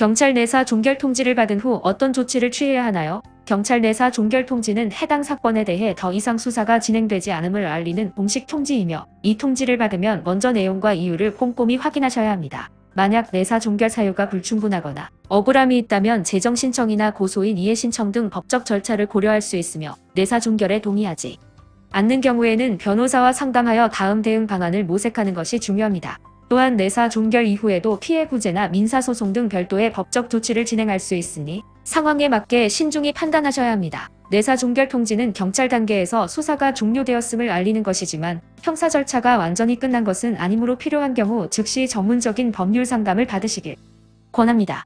경찰 내사 종결 통지를 받은 후 어떤 조치를 취해야 하나요? 경찰 내사 종결 통지는 해당 사건에 대해 더 이상 수사가 진행되지 않음을 알리는 공식 통지이며 이 통지를 받으면 먼저 내용과 이유를 꼼꼼히 확인하셔야 합니다. 만약 내사 종결 사유가 불충분하거나 억울함이 있다면 재정 신청이나 고소인 이해 신청 등 법적 절차를 고려할 수 있으며 내사 종결에 동의하지 않는 경우에는 변호사와 상담하여 다음 대응 방안을 모색하는 것이 중요합니다. 또한 내사 종결 이후에도 피해 구제나 민사소송 등 별도의 법적 조치를 진행할 수 있으니 상황에 맞게 신중히 판단하셔야 합니다. 내사 종결 통지는 경찰 단계에서 수사가 종료되었음을 알리는 것이지만 형사 절차가 완전히 끝난 것은 아니므로 필요한 경우 즉시 전문적인 법률 상담을 받으시길 권합니다.